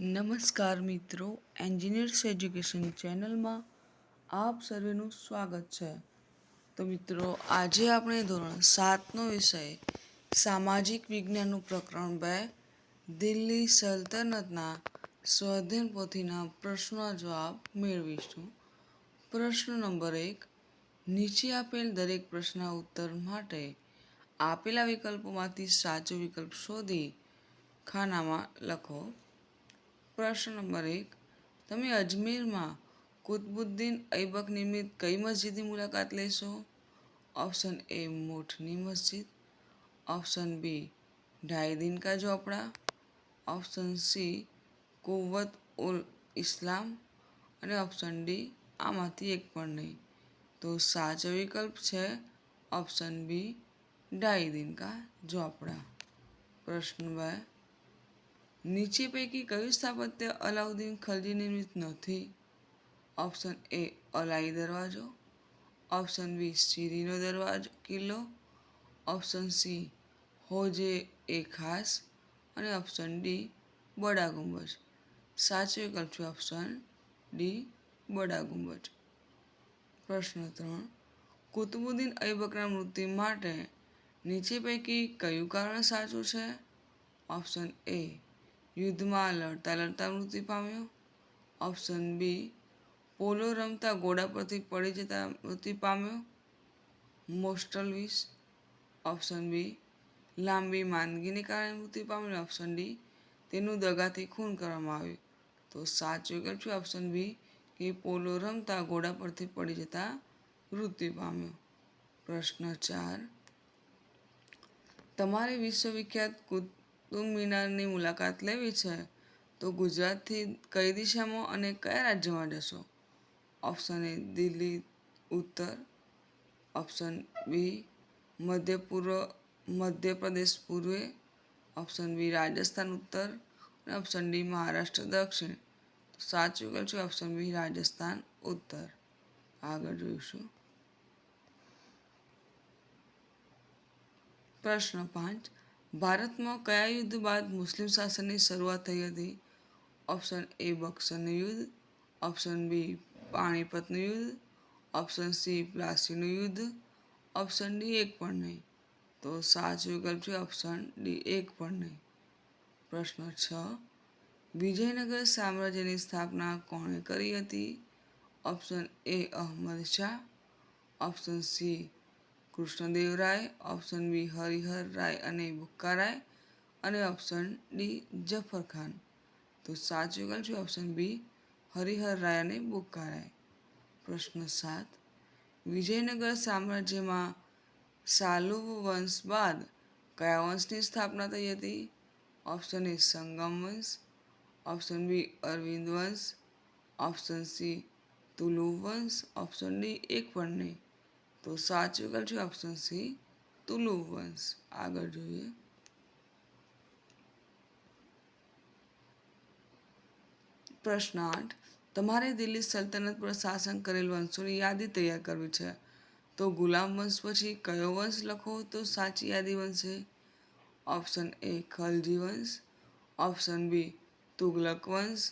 નમસ્કાર મિત્રો engineers education ચેનલમાં આપ સર્વેનું સ્વાગત છે. તો મિત્રો, આજે આપણે ધોરણ સાતનો વિષય, સામાજિક વિજ્ઞાનનું પ્રકરણ બે, દિલ્હી સલ્તનતના સ્વાધીન પોથીના પ્રશ્નોના જવાબ મેળવીશું. પ્રશ્ન નંબર એક, નીચે આપેલ દરેક પ્રશ્નના ઉત્તર માટે આપેલા વિકલ્પોમાંથી સાચો વિકલ્પ શોધી ખાનામાં લખો. પ્રશ્ન નંબર એક. તમે અજમેરમાં કુતબુદ્દીન ઐબક નિમિત્ત કઈ મસ્જિદની મુલાકાત લેશો? Option A મોઠની Masjid. Option B ઢાઈ દિન કા ઝોપડા. ઓપ્શન સી કુવત ઉલ ઇસ્લામ. અને ઓપ્શન ડી આમાંથી એક પણ નહીં. તો સાચો વિકલ્પ છે ઓપ્શન બી ઢાઈ દિન કા ઝોપડા. પ્રશ્ન બે નીચે પૈકી કયું સ્થાપત્ય અલાઉદ્દીન ખલજી નિર્મિત નથી? ઓપ્શન એ અલાઈ દરવાજો, ઓપ્શન બી શીરીનો દરવાજો કિલ્લો, ઓપ્શન સી હોજે એ ખાસ, અને ઓપ્શન ડી બડા ગુંબજ. સાચો વિકલ્પ છે ઓપ્શન ડી બડા ગુંબજ. પ્રશ્ન ત્રણ, કુતુબુદ્દીન ઐબકના મૃત્યુ માટે નીચે પૈકી કયું કારણ સાચું છે? ઓપ્શન એ યુદ્ધમાં લડતા લડતા મૃત્યુ પામ્યો. ઓપ્શન બી પોલો રમતા ઘોડા પરથી પડી જતા મૃત્યુ પામ્યો. મોસ્ટલ વિશ ઓપ્શન બી લાંબી માંદગીને કારણે મૃત્યુ પામ્યો. ઓપ્શન ડી તેનું દગાથી ખૂન કરવામાં આવ્યું. તો સાચો વિકલ્પ છે ઓપ્શન બી કે પોલો રમતા ઘોડા પરથી પડી જતા મૃત્યુ પામ્યો. પ્રશ્ન ચાર, તમારે વિશ્વવિખ્યાત કુતુબ મિનારની મુલાકાત લેવી છે, તો ગુજરાતથી કઈ દિશામાં અને કયા રાજ્યમાં જશો? Option A Delhi. ઉત્તર ઓપ્શન બી મધ્ય પૂર્વ, મધ્યપ્રદેશ પૂર્વે. ઓપ્શન બી રાજસ્થાન ઉત્તર અને ઓપ્શન ડી મહારાષ્ટ્ર દક્ષિણ. સાચું વિકલ્પ છે ઓપ્શન બી રાજસ્થાન ઉત્તર? આગળ જોઈશું. પ્રશ્ન પાંચ ભારતમાં કયા યુદ્ધ બાદ મુસ્લિમ શાસનની શરૂઆત થઈ હતી? ઓપ્શન એ બક્સરનું યુદ્ધ, ઓપ્શન બી પાણીપતનું યુદ્ધ, ઓપ્શન સી પ્લાસીનું યુદ્ધ, ઓપ્શન ડી એક પણ નહીં. તો સાચો વિકલ્પ છે, ઓપ્શન ડી એક પણ નહીં. પ્રશ્ન છ. વિજયનગર સામ્રાજ્યની સ્થાપના કોણે કરી હતી? Option A Ahmad Shah, option C Krishnadevaraya option B Harihar Rai અને બુક્કારાય અને ઓપ્શન ડી જફર ખાન. તો સાચો વિકલ્પ છે ઓપ્શન બી હરિહર રાય અને બુક્કારાય પ્રશ્ન સાત. વિજયનગર સામ્રાજ્યમાં સાલુવ વંશ બાદ કયા વંશની સ્થાપના થઈ હતી? ઓપ્શન એ સંગમ વંશ ઓપ્શન બી અરવિંદ વંશ ઓપ્શન સી તુલુ વંશ ઓપ્શન ડી એક પણ નહીં તો સાચો વિકલ્પ ઓપ્શન સી તુલુ વંશ આગળ જોઈએ પ્રશ્ન આઠ તમારે દિલ્હી સલ્તનત પર શાસન કરેલ વંશોની યાદી તૈયાર કરવી છે તો ગુલામ વંશ પછી કયો વંશ લખો તો સાચી યાદી બનશે ઓપ્શન એ ખલજી વંશ ઓપ્શન બી તુગલક વંશ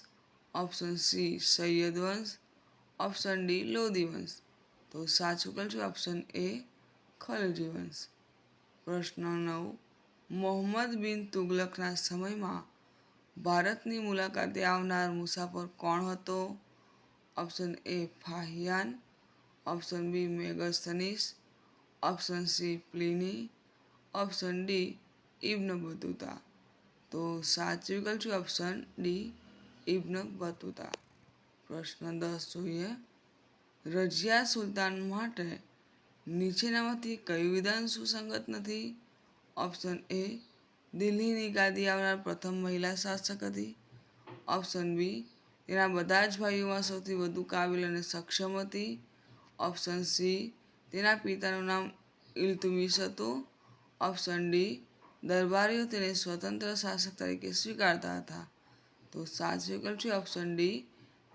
ઓપ્શન સી સૈયદ વંશ ઓપ્શન ડી લોધી વંશ તો સાચું છે ઓપ્શન એ ખલજી વંશ પ્રશ્ન નવ, મોહમ્મદ બિન તુગલકના સમયમાં ભારતની મુલાકાતે આવનાર મુસાફર કોણ હતો? Option A Fahien. Option B Megasthenes option C Pliny. Option D Ibn Battuta. તો સાચું વિકલ્પ છે ઓપ્શન ડી ઇબ્ન બતુતા. પ્રશ્ન દસ જોઈએ. રજિયા સુલતાન માટે નીચેનામાંથી કયું વિધાન સુસંગત નથી? ઓપ્શન એ, દિલ્હીની ગાદી આવનાર પ્રથમ મહિલા શાસક હતી. ઓપ્શન બી તેના બધા જ ભાઈઓમાં સૌથી વધુ કાબિલ અને સક્ષમ હતી. ઓપ્શન સી, તેના પિતાનું નામ ઇલ્તુમિશ હતું. ઓપ્શન ડી, દરબારીઓ તેને સ્વતંત્ર શાસક તરીકે સ્વીકારતા હતા. તો સાચો વિકલ્પ છે? ઓપ્શન ડી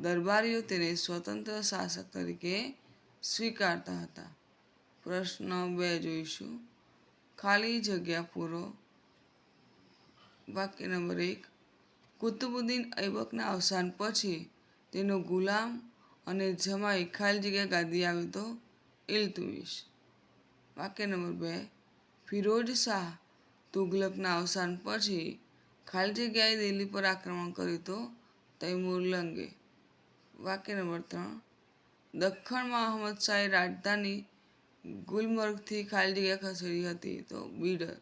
દરબારીઓ તેને સ્વતંત્ર શાસક તરીકે સ્વીકારતા હતા. પ્રશ્ન બે જોઈશું. ખાલી જગ્યા પૂરો. વાક્ય નંબર એક. કુતુબુદ્દીન ઐબકના અવસાન પછી તેનો ગુલામ અને જમાઈ ખાલી જગ્યા ગાદી આવ્યો તો ઇલ્તુમિશ વાક્ય નંબર બે. ફિરોજ શાહ તુગલકના અવસાન પછી ખાલી જગ્યાએ દિલ્હી પર આક્રમણ કર્યું તો તૈમુર લંગે. વાક્ય નંબર ત્રણ. દખ્ખણમાં અહમદ શાહે રાજધાની ગુલમર્ગથી ખાલી જગ્યા ખસેડી હતી તો બીડર.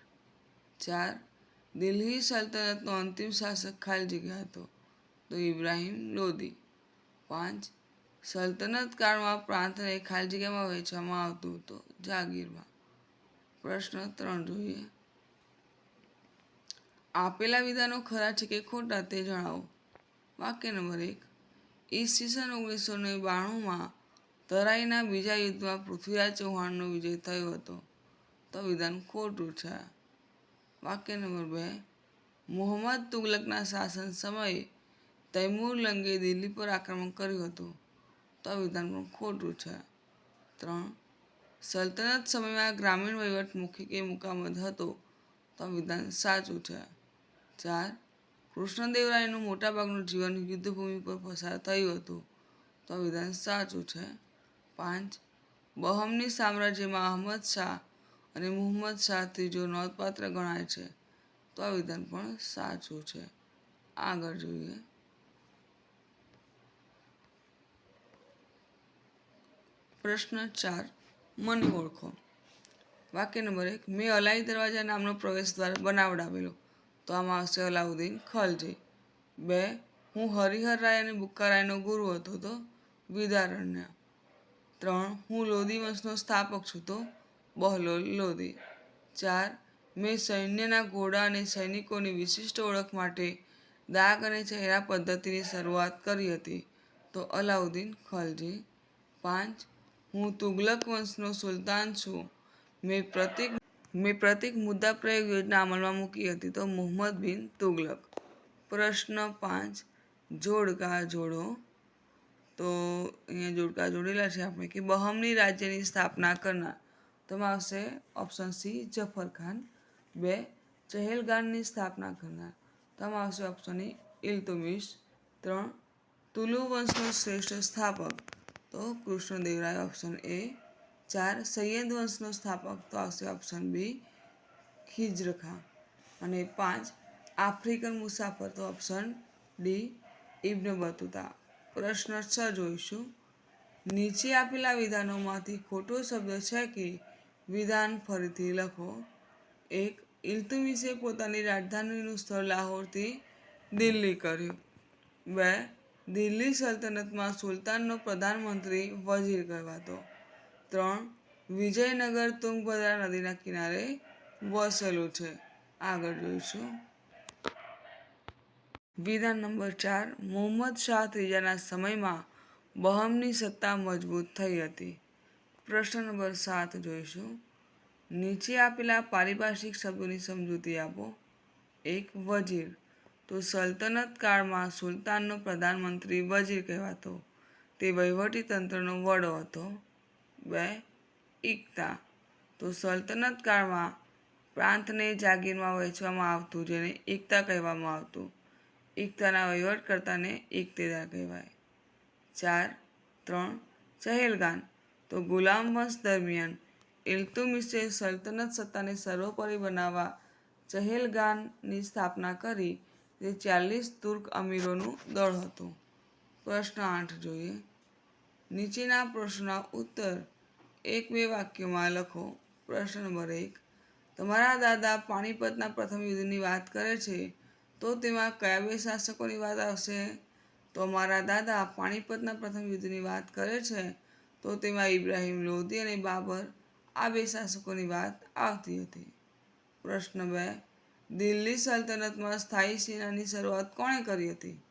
ચાર, દિલ્હી સલ્તનતનો અંતિમ શાસક ખાલી જગ્યા હતો તો ઇબ્રાહિમ લોદી. પાંચ સલ્તનત કાળમાં પ્રાંતને ખાલી જગ્યામાં વહેંચવામાં આવતું હતું જાગીરમાં. પ્રશ્ન ત્રણ જોઈએ. આપેલા વિધાનો ખરા છે કે ખોટા તે જણાવો. વાક્ય નંબર એક ઈસવીસન ઓગણીસો ને બાણુંમાં તરાઈના બીજા યુદ્ધમાં પૃથ્વીરાજ ચૌહાણનો વિજય થયો હતો. તો વિધાન ખોટું છે. વાક્ય નંબર બે. મોહમ્મદ તુગલકના શાસન સમયે તૈમૂર લંગે દિલ્હી પર આક્રમણ કર્યું હતું. તો વિધાન પણ ખોટું છે. ત્રણ. સલ્તનત સમયમાં ગ્રામીણ વહીવટ મુખ્ય કે મુકામત હતો તો વિધાન સાચું છે. ચાર. કૃષ્ણદેવરાયનું મોટાભાગનું જીવન યુદ્ધભૂમિ પર પસાર થયું હતું. તો વિધાન સાચું છે? પાંચ. બહમની સામ્રાજ્યમાં અહમદ શાહ અને મુહમ્મદ શાહ ત્રીજો નોંધપાત્ર ગણાય છે. તો આ વિધાન પણ સાચું છે. આગળ જોઈએ. પ્રશ્ન ચાર. મને ઓળખો. વાક્ય નંબર એક. મેં અલાઈ દરવાજા નામનો પ્રવેશ દ્વાર બનાવડાવેલો. તો આમાં આવશે અલાઉદ્દીન ખલજી. બે, હું હરિહર રાય અને બુક્કા રાયનો ગુરુ હતો તો વિદારણ્ય ત્રણ, હું લોધી વંશનો સ્થાપક છું તો બહલોલ લોધી ચાર, મેં સૈન્યના ઘોડા અને સૈનિકોની વિશિષ્ટ ઓળખ માટે દાગ અને ચહેરા પદ્ધતિની શરૂઆત કરી હતી તો અલાઉદ્દીન ખલજી. પાંચ, હું તુગલક વંશનો સુલતાન છું. મેં પ્રતિક મેં પ્રતિક મુદ્દા પ્રયોગ યોજના અમલમાં મૂકી હતી તો મોહમ્મદ બિન તુગલક. પ્રશ્ન પાંચ, જોડકા જોડો. તો અહીંયા જોડકા જોડેલા છે આપણે કે બહમની રાજ્યની સ્થાપના કરનાર. તેમાં આવશે ઓપ્શન સી જફર ખાન. બે, ચહેલગાનની સ્થાપના કરનાર. તેમાં આવશે ઓપ્શન એ ઇલ્તુમિશ. ત્રણ, તુલુ વંશનો શ્રેષ્ઠ સ્થાપક. તો કૃષ્ણદેવરાય ઓપ્શન એ ચાર સૈયદ વંશનો સ્થાપક તો આવશે ઓપ્શન બી ખિજરખા. અને પાંચ આફ્રિકન મુસાફર તો ઓપ્શન ડી ઇબ્ન બતુતા. પ્રશ્ન છ જોઈશું. નીચે આપેલા વિધાનોમાંથી ખોટો શબ્દ છે કે વિધાન ફરીથી લખો? એક ઇલ્તુમિશે પોતાની રાજધાનીનું સ્થળ લાહોરથી દિલ્હી કર્યું. બે, દિલ્હી સલ્તનતમાં સુલતાનનો પ્રધાનમંત્રી વજીર કહેવાતો. ત્રણ વિજયનગર તુંગભદ્રા નદીના કિનારે વસેલું છે. આગળ જોઈશું. વિધાન નંબર ચાર, મોહમ્મદ શાહ ત્રીજાના સમયમાં બહમની સત્તા મજબૂત થઈ હતી. પ્રશ્ન નંબર સાત જોઈશું. નીચે આપેલા પારિભાષિક શબ્દોની સમજૂતી આપો. એક, વજીર. તો સલ્તનત કાળમાં સુલતાનનો પ્રધાનમંત્રી વજીર કહેવાતો. તે વહીવટી તંત્રનો વડો હતો. બે, એકતા. તો સલ્તનત કાળમાં પ્રાંતને જાગીરમાં વહેંચવામાં આવતું, જેને એકતા કહેવામાં આવતું. એકતાના વહીવટકર્તાને એકતેદાર કહેવાય. ચાર, ત્રણ, ચહેલગાન. તો ગુલામ વંશ દરમિયાન ઇલ્તુમિશે સલ્તનત સત્તાને સર્વોપરી બનાવવા ચહેલગાનની સ્થાપના કરી તે ચાલીસ તુર્ક અમીરોનું દળ હતું. પ્રશ્ન આઠ જોઈએ. નીચેના પ્રશ્નના ઉત્તર એક બે વાક્યોમાં લખો. પ્રશ્ન નંબર એક. તમારા દાદા પાણીપતના પ્રથમ યુદ્ધની વાત કરે છે, તો તેમાં કયા બે શાસકોની વાત આવશે? તો મારા દાદા પાણીપતના પ્રથમ યુદ્ધની વાત કરે છે, તો તેમાં ઇબ્રાહિમ લોધી અને બાબર આ બે શાસકોની વાત આવતી હતી. પ્રશ્ન બે. દિલ્હી સલ્તનતમાં સ્થાયી સેનાની શરૂઆત કોણે કરી હતી?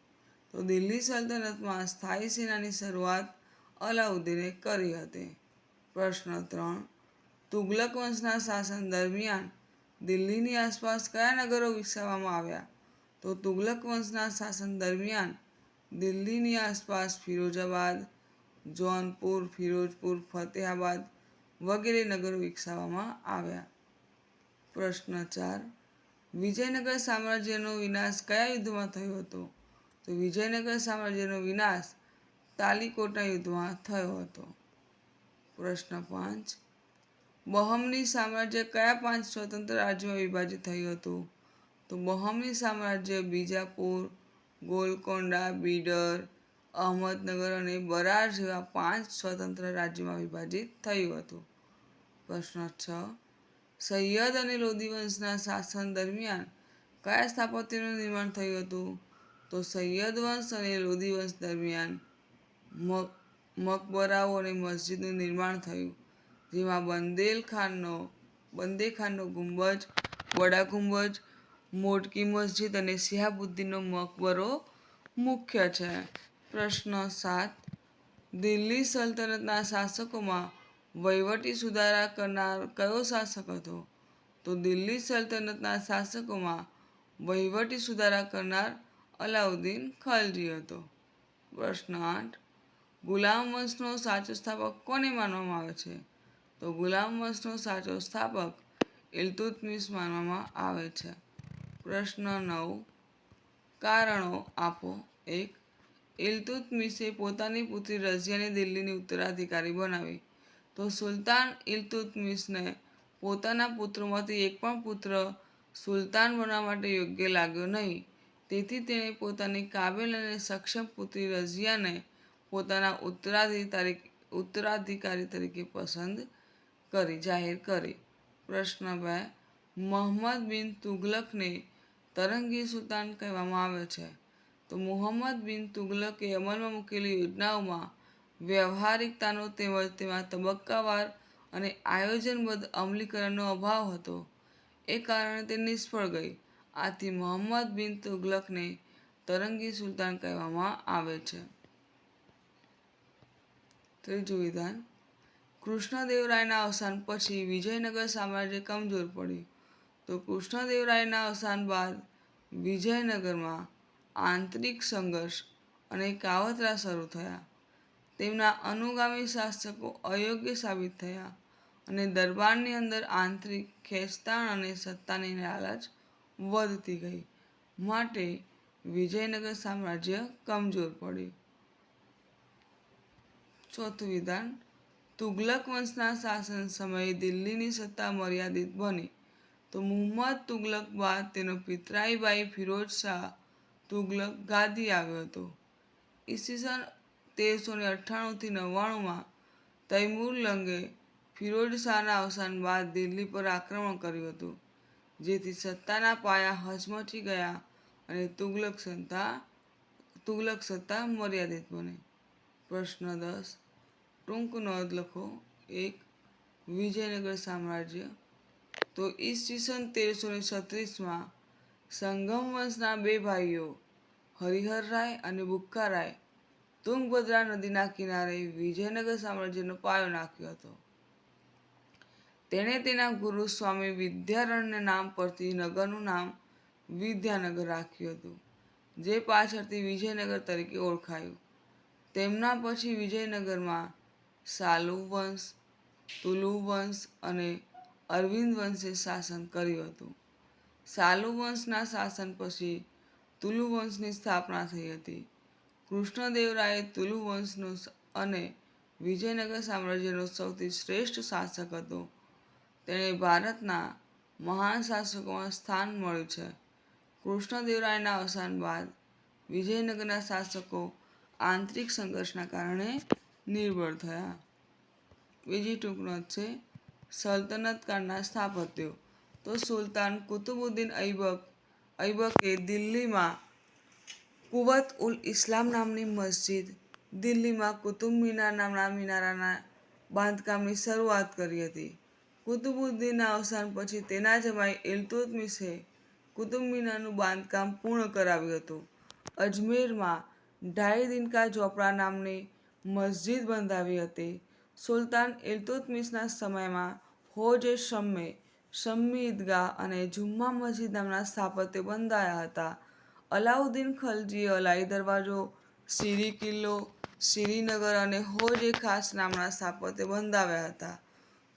તો દિલ્હી સલ્તનતમાં સ્થાયી સેનાની શરૂઆત અલાઉદ્દીને કરી હતી. પ્રશ્ન ત્રણ. તુગલક વંશના શાસન દરમિયાન દિલ્હીની આસપાસ કયા નગરો વિકસાવવામાં આવ્યા? તો તુગલક વંશના શાસન દરમિયાન દિલ્હીની આસપાસ ફિરોજાબાદ, જૌનપુર, ફિરોજપુર, ફતેહાબાદ વગેરે નગરો વિકસાવવામાં આવ્યા. પ્રશ્ન ચાર. વિજયનગર સામ્રાજ્યનો વિનાશ કયા યુદ્ધમાં થયો હતો? તો વિજયનગર સામ્રાજ્યનો વિનાશ તાલીકોટના યુદ્ધમાં થયો હતો. પ્રશ્ન પાંચ. બહમની સામ્રાજ્ય કયા પાંચ સ્વતંત્ર રાજ્યોમાં વિભાજિત થયું હતું? તો બહમની સામ્રાજ્ય બીજાપુર, ગોલકોંડા, બીડર, અહમદનગર અને બરાર જેવા પાંચ સ્વતંત્ર રાજ્યોમાં વિભાજિત થયું હતું. પ્રશ્ન છ. સૈયદ અને લોધી વંશના શાસન દરમિયાન કયા સ્થાપત્યનું નિર્માણ થયું હતું? તો સૈયદ વંશ અને લોધી વંશ દરમિયાન મકબરાઓ અને મસ્જિદનું નિર્માણ થયું, જેમાં બંદેલ ખાનનો બંદે ખાનનો ગુંબજ, વડા ગુંબજ, મોટકી મસ્જિદ અને સિહાબુદ્દીનનો મકબરો મુખ્ય છે. પ્રશ્ન સાત, દિલ્હી સલ્તનતના શાસકોમાં વહીવટી સુધારા કરનાર કયો શાસક હતો? તો દિલ્હી સલ્તનતના શાસકોમાં વહીવટી સુધારા કરનાર અલાઉદ્દીન ખલજી હતો. પ્રશ્ન આઠ ગુલામ વંશનો સાચો સ્થાપક કોને માનવામાં આવે છે? તો ગુલામ વંશનો સાચો સ્થાપક ઇલતુતમિસ માનવામાં આવે છે. પ્રશ્ન નવ. કારણો આપો. એક. ઇલતુતમિસે પોતાની પુત્રી રઝિયાને દિલ્હીની ઉત્તરાધિકારી બનાવી. તો સુલતાન ઇલતુતમિસને પોતાના પુત્રોમાંથી એક પણ પુત્ર સુલતાન બનવા માટે યોગ્ય લાગ્યો નહીં. તેથી તેણે પોતાની કાબિલ અને સક્ષમ પુત્રી રઝિયાને પોતાના ઉત્તરાધિકારી ઉત્તરાધિકારી તરીકે પસંદ કરી, જાહેર કરી. પ્રશ્ન બે મોહમ્મદ બિન તુગલકને તરંગી સુલતાન કહેવામાં આવે છે. તો મોહમ્મદ બિન તુગલકે અમલમાં મૂકેલી યોજનાઓમાં વ્યવહારિકતાનો તેમજ તેમાં તબક્કાવાર અને આયોજનબદ્ધ અમલીકરણનો અભાવ હતો. એ કારણે તે નિષ્ફળ ગઈ. આથી મોહમ્મદ બિન તુગલકને તરંગી સુલતાન કહેવામાં આવે છે. ત્રીજું વિધાન કૃષ્ણદેવરાયના અવસાન પછી વિજયનગર સામ્રાજ્ય કમજોર પડ્યું. તો કૃષ્ણદેવરાયના અવસાન બાદ વિજયનગરમાં આંતરિક સંઘર્ષ અને કાવતરા શરૂ થયા. તેમના અનુગામી શાસકો અયોગ્ય સાબિત થયા અને દરબારની અંદર આંતરિક ખેંચતાણ અને સત્તાની લાલચ વધતી ગઈ. માટે વિજયનગર સામ્રાજ્ય કમજોર પડ્યું. ચોથું વિધાન, તુગલક વંશના શાસન સમયે દિલ્હીની સત્તા મર્યાદિત બની. તો મુહમ્મદ તુગલક બાદ તેનો પિતરાઈ ભાઈ ફિરોજ શાહ તુગલક ગાદી આવ્યો હતો. ઈસવીસન તેરસો ને અઠ્ઠાણુંથી નવ્વાણુંમાં તૈમુર લંગે ફિરોજ શાહના અવસાન બાદ દિલ્હી પર આક્રમણ કર્યું હતું, જેથી સત્તાના પાયા હચમચી ગયા અને તુગલક સત્તા તુગલક સત્તા મર્યાદિત બની. પ્રશ્ન દસ. ટૂંક નોંધ લખો. એક, વિજયનગર સામ્રાજ્ય. તો ઈસવીસન તેરસો ને છત્રીસમાં સંગમ વંશના બે ભાઈઓ, હરિહર રાય અને બુક્કા તુંગભદ્રા નદીના કિનારે વિજયનગર સામ્રાજ્યનો પાયો નાખ્યો હતો. તેણે તેના ગુરુ સ્વામી વિદ્યારણ્ય નામ પરથી નગરનું નામ વિદ્યાનગર રાખ્યું હતું, જે પાછળથી વિજયનગર તરીકે ઓળખાયું. તેમના પછી વિજયનગરમાં સાલુ વંશ, તુલુ વંશ અને અરવિંદ વંશે શાસન કર્યું હતું. સાલુ વંશના શાસન પછી તુલુ વંશની સ્થાપના થઈ હતી. કૃષ્ણદેવરાય તુલુ વંશનો અને વિજયનગર સામ્રાજ્યનો સૌથી શ્રેષ્ઠ શાસક હતો. તેણે ભારતના મહાન શાસકોમાં સ્થાન મળ્યું છે. કૃષ્ણદેવરાયના અવસાન બાદ વિજયનગરના શાસકો આંતરિક સંઘર્ષના કારણે નિર્બળ થયા. બીજી ટૂંકનો છે, સલ્તનત કાળના સ્થાપત્યો. તો સુલતાન કુતુબુદ્દીન ઐબક, ઐબકે દિલ્હીમાં કુવત ઉલ ઇસ્લામ નામની મસ્જિદ દિલ્હીમાં કુતુબ મિનાર નામના મિનારાના બાંધકામની શરૂઆત કરી હતી. કુતુબુદ્દીનના અવસાન પછી તેના જમાઈ ઇલ્તુત્મિશે કુતુબ મિનારનું બાંધકામ પૂર્ણ કરાવ્યું હતું. અજમેરમાં ઢાઈ દિનકા ઝોપડા નામની મસ્જિદ બંધાવી હતી. સુલતાન ઇલતુતમિશના સમયમાં હોજ એ શમ્મે, શમ્મી ઈદગાહ અને જુમ્મા મસ્જિદ નામના સ્થાપત્યો બંધાયા હતા. અલાઉદ્દીન ખલજીએ અલાઈ દરવાજો, સિરી કિલ્લો, શ્રીનગર અને હોજ એ ખાસ નામના સ્થાપત્યો બંધાવ્યા હતા.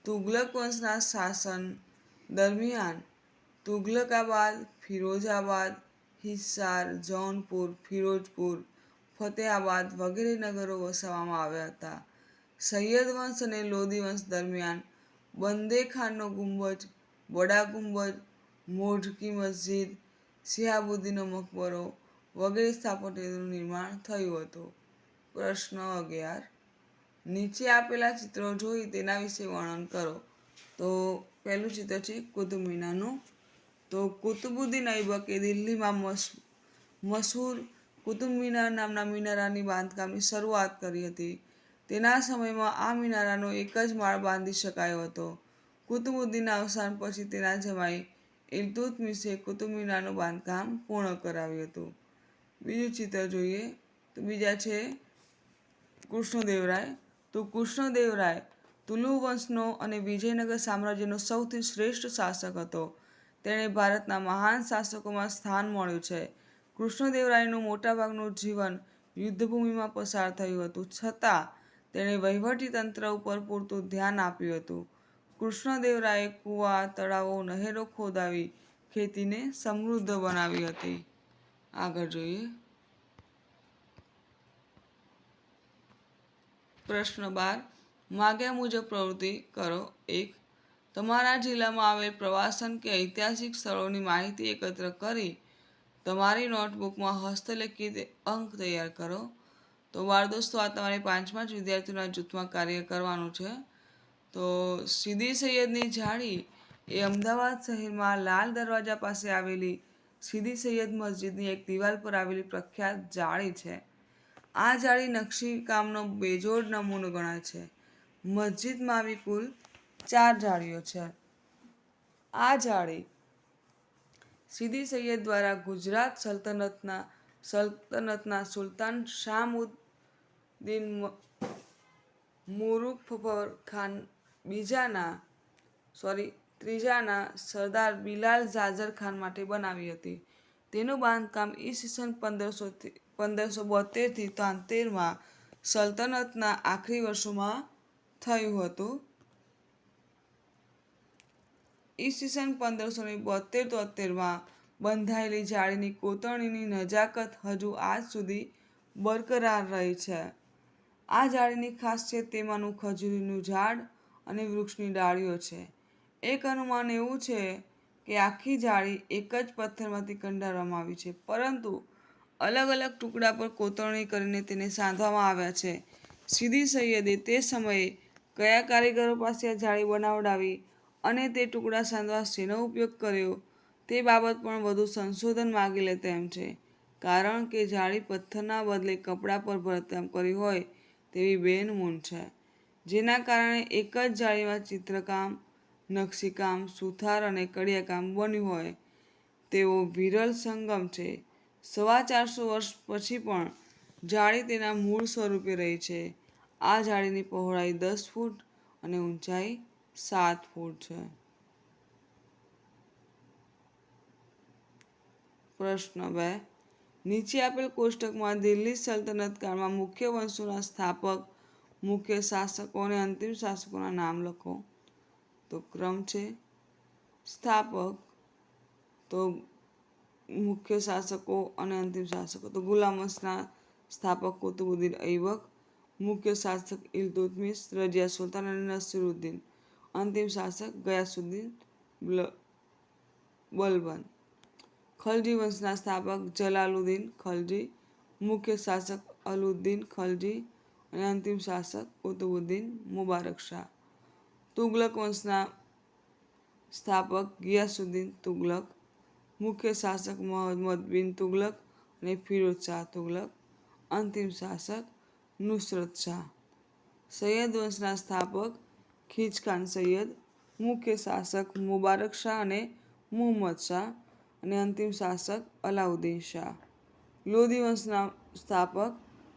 તુગલક વંશના શાસન દરમિયાન તુગલકાબાદ ફિરોઝાબાદ હિસાર, જૌનપુર, ફિરોજપુર ફતેહાબાદ વગેરે નગરો વસાવવામાં આવ્યા હતા. સૈયદ વંશ અને લોધી વંશ દરમિયાન બંદે ખાનનો ગુંબજ બડા ગુંબજ, મોઢકી મસ્જિદ, શિહાબુદ્દીનનો મકબરો વગેરે સ્થાપત્યનું નિર્માણ થયું હતું. પ્રશ્ન અગિયાર, નીચે આપેલા ચિત્રો જોઈ તેના વિશે વર્ણન કરો. તો પહેલું ચિત્ર છે કુતુબ તો કુતુબુદ્દીન ઐબકે દિલ્હીમાં મશ, મશહૂર કુતુબ મિનાર નામના મિનારાની બાંધકામની શરૂઆત કરી હતી. તેના સમયમાં આ મિનારાનો એક જ માળ બાંધી શકાયો હતો. કુતુબુદ્દીનના અવસાન પછી તેના જમાઈ ઇલ્તુત્મિશે કુતુબ મિનારનું બાંધકામ પૂર્ણ કરાવ્યું હતું. બીજું ચિત્ર જોઈએ તો બીજા છે કૃષ્ણદેવરાય. તો કૃષ્ણદેવરાય તુલુ વંશનો અને વિજયનગર સામ્રાજ્યનો સૌથી શ્રેષ્ઠ શાસક હતો. તેણે ભારતના મહાન શાસકોમાં સ્થાન મળ્યું છે. કૃષ્ણદેવરાયનું મોટાભાગનું જીવન યુદ્ધભૂમિમાં પસાર થયું હતું. છતાં, તેણે વહીવટી તંત્ર ઉપર પૂરતું ધ્યાન આપ્યું હતું. કૃષ્ણદેવરાયે કૂવા, તળાવો, નહેરો ખોદાવી ખેતીને સમૃદ્ધ બનાવી હતી. આગળ જોઈએ. પ્રશ્ન બાર. માગ્યા મુજબ પ્રવૃત્તિ કરો. એક. તમારા જિલ્લામાં આવેલ પ્રવાસન કે ઐતિહાસિક સ્થળોની માહિતી એકત્ર કરી તમારી નોટબુકમાં હસ્તલિખિત અંક તૈયાર કરો. તો બાળ દોસ્તો, આ તમારે પાંચમા જ વિદ્યાર્થીઓના જૂથમાં કાર્ય કરવાનું છે. તો સીદી સૈયદની જાળી એ અમદાવાદ શહેરમાં લાલ દરવાજા પાસે આવેલી સીદી સૈયદ મસ્જિદની એક દિવાલ પર આવેલી પ્રખ્યાત જાળી છે. આ જાળી નકશીકામનો બેજોડ નમૂનો ગણાય છે. મસ્જિદમાં આવી કુલ ચાર જાળીઓ છે. આ જાળી સીદી સૈયદ દ્વારા ગુજરાત સલ્તનતના સલ્તનતના સુલતાન શાહમુદ્દીન મુરુફર ખાન બીજાના, સોરી, ત્રીજાના સરદાર બિલાલ ઝાઝર ખાન માટે બનાવી હતી. તેનું બાંધકામ ઈસવીસન પંદરસોથી પંદરસો બોતેરથી તોતેરમાં સલ્તનતના આખરી વર્ષોમાં થયું હતું. ઈસવીસન પંદરસો ને બોતેર તોતેરમાં બંધાયેલી જાળીની કોતરણીની નજાકત હજુ આજ સુધી બરકરાર રહી છે. આ જાળીની ખાસિયત તેમાંનું ખજૂરીનું ઝાડ અને વૃક્ષની ડાળીઓ છે. એક અનુમાન એવું છે કે આખી જાળી એક જ પથ્થરમાંથી કંડારવામાં આવી છે, પરંતુ અલગ અલગ ટુકડા પર કોતરણી કરીને તેને સાંધવામાં આવ્યા છે. સીધી સૈયદે તે સમયે કયા કારીગરો પાસે આ જાળી બનાવડાવી અને તે ટુકડા સાંધવા શેનો ઉપયોગ કર્યો. તે બાબત પણ વધુ સંશોધન માગી લે તેમ છે. કારણ કે જાળી પથ્થરના બદલે કપડાં પર ભરતકામ કર્યું હોય તેવી બેનમૂન છે. જેના કારણે એક જ જાળીમાં ચિત્રકામ, નકશીકામ, સુથાર અને કડિયાકામ બન્યું હોય. તેવો વિરલ સંગમ છે. સવા ચારસો વર્ષ પછી પણ જાળી તેના મૂળ સ્વરૂપે રહી છે. આ જાળીની પહોળાઈ દસ ફૂટ અને ઊંચાઈ સાત ફૂટ છે. પ્રશ્ન બે. નીચે આપેલ કોષ્ટકમાં દિલ્હી સલ્તનત કાળમાં મુખ્ય વંશોના સ્થાપક, મુખ્ય શાસકો અને અંતિમ શાસકોના નામ લખો. તો ક્રમ છે. સ્થાપક, તો મુખ્ય શાસકો અને અંતિમ શાસકો. તો ગુલામ વંશના સ્થાપક કુતુબુદ્દીન ઐબક, મુખ્ય શાસક ઇલ્તુત્મિશ, રજિયા સુલતાન અને નસીરુદ્દીન. અંતિમ શાસક ગયાસુદ્દીન બલબન ખલજી વંશના સ્થાપક જલાલુદ્દીન ખલજી, મુખ્ય શાસક અલુદ્દીન ખલજી અને અંતિમ શાસક કુતુબુદ્દીન મુબારક શાહ. તુગલક વંશના સ્થાપક ગિયાસુદ્દીન તુગલક, મુખ્ય શાસક મોહમ્મદ બિન તુગલક અને ફિરોજ શાહ તુગલક, અંતિમ શાસક નુસરત શાહ. સૈયદ વંશના સ્થાપક ખીજખાન સૈયદ, મુખ્ય શાસક મુબારક શાહ અને મુહમ્મદ શાહ અને અંતિમ શાસક અલાઉદ્દીન શાહ. લોધી વંશના સ્થાપક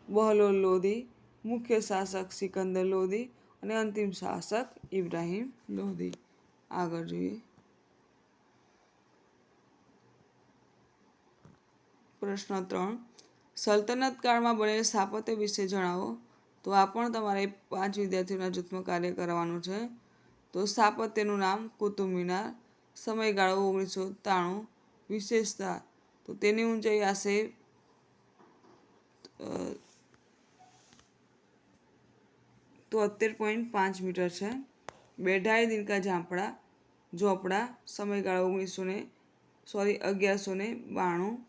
બહલોલ લોધી, મુખ્ય શાસક સિકંદર લોધી અને અંતિમ શાસક ઇબ્રાહિમ લોધી. આગળ જોઈએ. પ્રશ્ન ત્રણ. સલ્તનત કાળમાં બનેલ સ્થાપત્ય વિશે જણાવો. તો આ પણ તમારે પાંચ વિદ્યાર્થીઓના જૂથમાં કાર્ય કરવાનું છે. તો સ્થાપત્યનું નામ કુતુબ મિનાર સમયગાળો ઓગણીસો ત્રાણું, વિશેષતા. તો તેની ઊંચાઈ આશરે તોતેર પોઈન્ટ પાંચ મીટર છે. બેઢાઈ, દિનકા ઝાંપડા, ઝોપડા, સમયગાળો ઓગણીસો ને, સોરી, અગિયારસો ને બાણું.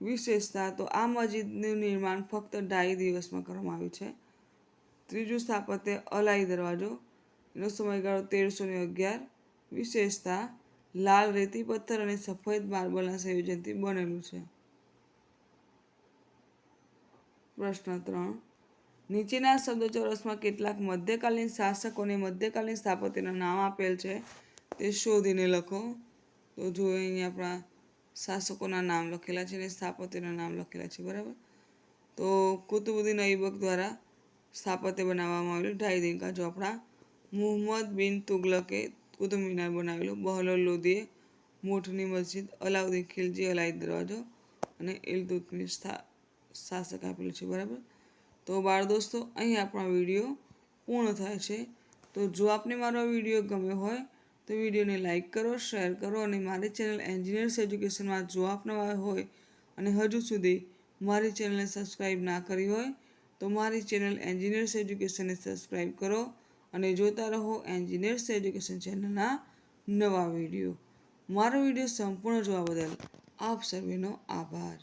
વિશેષતા, તો આ મસ્જિદનું નિર્માણ ફક્ત ઢાઈ દિવસમાં કરવામાં આવ્યું છે. ત્રીજું સ્થાપત્ય અલાઈ દરવાજો. એનો સમયગાળો તેરસો ને અગિયાર. વિશેષતા, લાલ રેતી પથ્થર અને સફેદ માર્બલના સંયોજનથી બનેલું છે. પ્રશ્ન ત્રણ. નીચેના શબ્દ ચોરસમાં કેટલાક મધ્યકાલીન શાસકોને મધ્યકાલીન સ્થાપત્યના નામ આપેલ છે તે શોધીને લખો. તો જો અહીંયા આપણા શાસકોના નામ લખેલા છે અને સ્થાપત્યના નામ લખેલા છે, બરાબર? તો કુતુબુદ્દીન ઐબક દ્વારા સ્થાપત્ય બનાવવામાં આવેલું. ઢાઈ દિનકા ચોપડા. મુહમ્મદ બિન તુગલકે કુતુબ મિનાર બનાવેલું. બહલોલ લોધીએ મોઠની મસ્જિદ, અલાઉદ્દીન ખિલજી અલાઈ દરવાજો અને ઇલતુતમી શાસક આપેલું છે. બરાબર? તો બાળ દોસ્તો, અહીં આપણો વીડિયો પૂર્ણ થાય છે. તો જો આપને મારો વીડિયો ગમ્યો હોય, તો વિડીયોને લાઇક કરો, શેર કરો અને મારી ચેનલ એન્જિનિયર્સ એજ્યુકેશનમાં જો આપ હોય અને હજુ સુધી મારી ચેનલને સબસ્ક્રાઈબ ના કરી હોય તો મારી ચેનલ એન્જિનિયર્સ એજ્યુકેશનને સબસ્ક્રાઈબ કરો અને જોતા રહો એન્જિનિયર્સ એજ્યુકેશન ચેનલના નવા વીડિયો. મારો વીડિયો સંપૂર્ણ જોવા બદલ આપ સર્વેનો આભાર.